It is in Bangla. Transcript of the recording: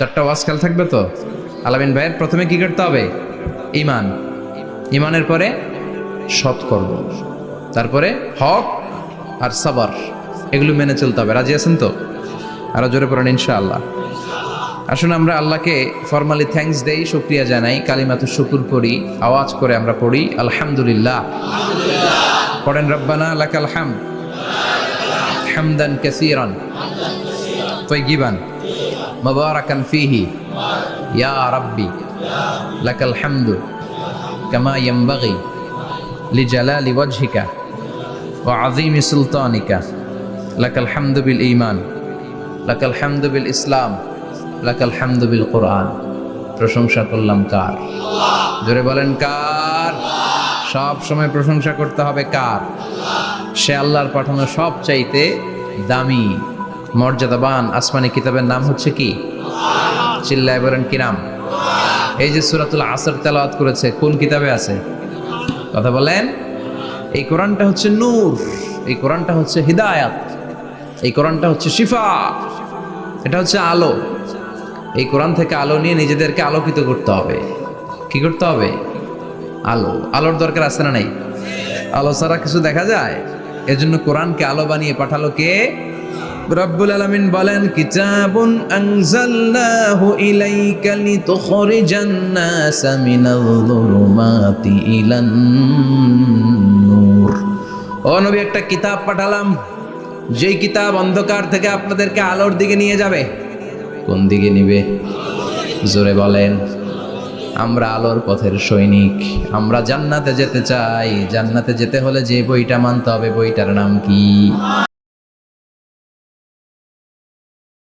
চারটা ওয়াজ খেয়াল থাকবে তো? আলামিন ভাইয়ের প্রথমে কি করতে হবে? ইমান ইমানের পরে সৎকর্ম তারপরে হক আর সাবার। এগুলো মেনে চলতে হবে। রাজি আছেন তো? আরও জোরে পড়েন ইনশাআল্লাহ। আসুন আমরা আল্লাহকে ফর্মালি থ্যাঙ্কস দেই, শুক্রিয়া জানাই, কালিমাতু শুকুর করি, আওয়াজ করে আমরা পড়ি, আলহামদুলিল্লাহ। পড়েন রব্বানা লাকাল হামদ। হামদান কাসীরান। মুবারাকান ফিহি ইয়া রাব্বি লাকাল হামদু কামা ইয়ামবাগি লিজালালি ওয়াজহিকা ওয়া আযীমি সুলতানিকা লাকাল হামদু বিল ঈমান লাকাল হামদু বিল ইসলাম লাকাল হামদু বিল কোরআন প্রশংসা করলাম কার? জোরে বলেন কার? সব সময় প্রশংসা করতে হবে কার? সে আল্লাহর পাঠানো সব চাইতে দামি। মর্যাদাবান আসমানি কিতাবের নাম হচ্ছে কি? চিল্লায় বলেন কি নাম এই যে সুরাতুল আসর তেলাওয়াত করেছে, কোন কিতাবে আছে? কথা বলেন, এই কোরআনটা হচ্ছে নূর, এই কোরআনটা হচ্ছে হিদায়াত, এই কোরআনটা হচ্ছে শিফা, এটা হচ্ছে আলো। এই কোরআন থেকে আলো নিয়ে নিজেদেরকে আলোকিত করতে হবে। কি করতে হবে? আলো। আলোর দরকার আছে না নাই? আলো ছাড়া কিছু দেখা যায়? এজন্য কোরআনকে আলো বানিয়ে পাঠালো কে? রব্বুল আলামিন বলেন, কিতাবুন আনজালনাহু ইলাইকা লিতুখরিজান নাসা মিনাল যুলুমাতি ইলান নূর। ও নবী, একটা কিতাব পাঠালাম। যেই কিতাব অন্ধকার থেকে আপনাদেরকে আলোর দিকে নিয়ে যাবে। কোন দিকে নিবে? জোরে বলেন, আমরা আলোর পথের সৈনিক। আমরা জান্নাতে যেতে চাই। জান্নাতে যেতে হলে যে বইটা মানতে হবে, বইটার নাম কি?